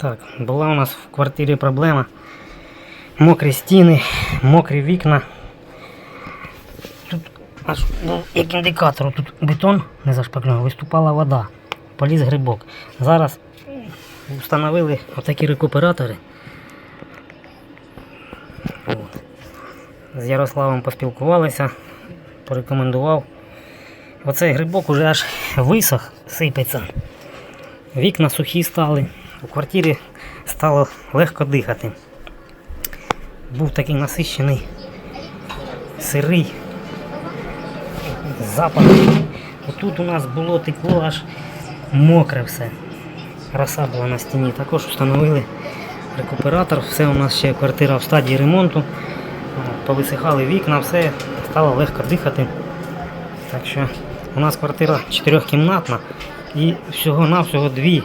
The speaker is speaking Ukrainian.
Так, була у нас в квартирі проблема. Мокрі стіни, мокрі вікна. Тут аж був як індикатор, тут бетон не зашпаклював, виступала вода, поліз грибок. Зараз встановили отакі рекуператори. От. З Ярославом поспілкувалися, порекомендував. Оцей грибок уже аж висох, сипеться. Вікна сухі стали. У квартирі стало легко дихати. Був такий насищений сирий запах. Отут у нас було текло аж мокре все. Роса була на стіні. Також встановили рекуператор. Все у нас ще квартира в стадії ремонту. Повисихали вікна, все стало легко дихати. Так що у нас квартира чотирьохкімнатна і всього-навсього дві